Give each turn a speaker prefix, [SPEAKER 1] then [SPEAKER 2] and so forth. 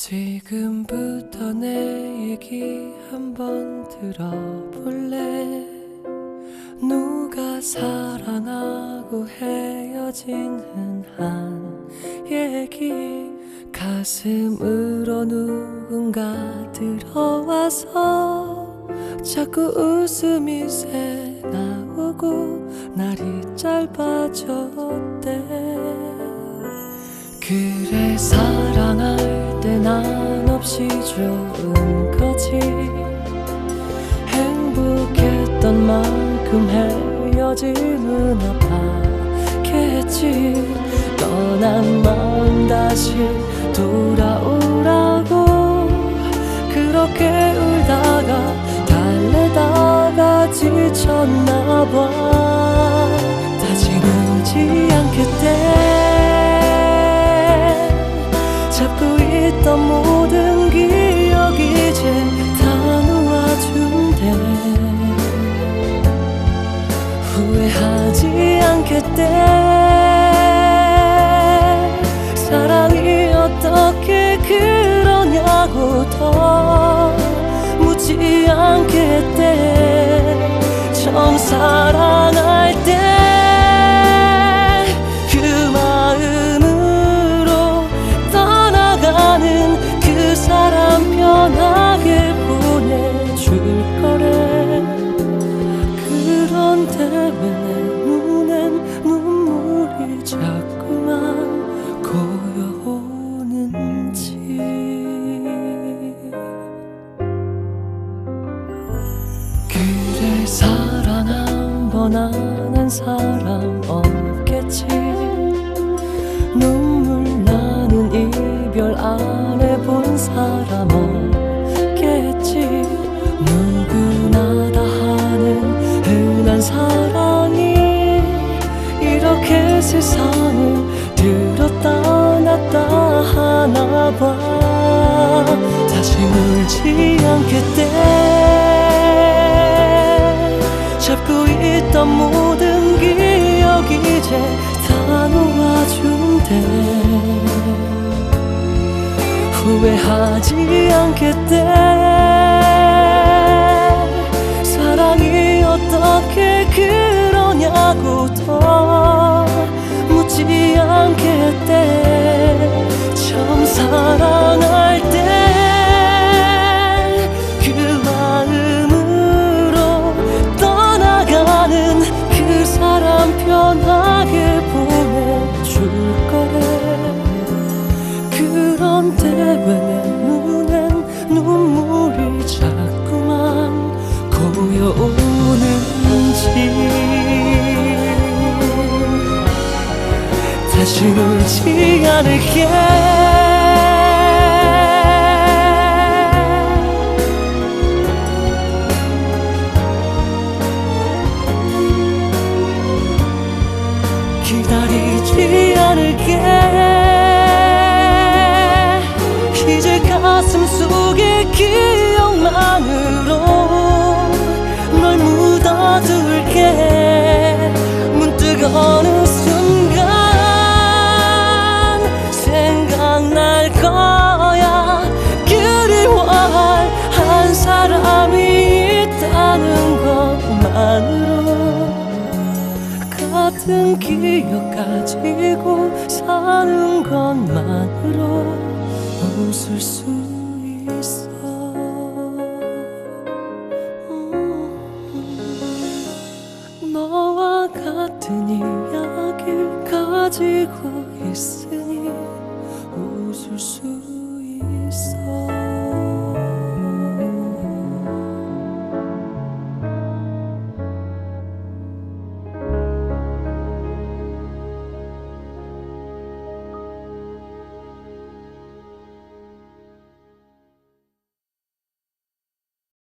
[SPEAKER 1] 지금부터 내 얘기 한번 들어볼래? 누가 사랑하고 헤어지는 한 얘기? 가슴으로 누군가 들어와서 자꾸 웃음이 새 나오고 날이 짧아졌대. 그래 사 랑할 때난 없이 좋은 거지. 행복했던 만큼 헤어짐은 아팠겠지. 떠난 마음 다시 돌아오라고 그렇게 울다가 달래다가 지쳤나 봐. 다시 울지 있던 모든 기억 이제 다 놓아준대. 후회하지 않겠대 사랑이 어떻게 그러냐고 더 묻지 않겠대 한 사람 없겠지. 눈물 나는 이별 안 해본 사람 없겠지. 누구나 다 하는 흔한 사랑이 이렇게 세상 있던 모든 기억 이제 다 놓아준대. 후회하지 않겠대 울지 않을게. 기다리지 않을게 같은 기억 가지고 사는 것만으로 웃을 수 있어. 음, 너와 같은 이야기를 가지고 있어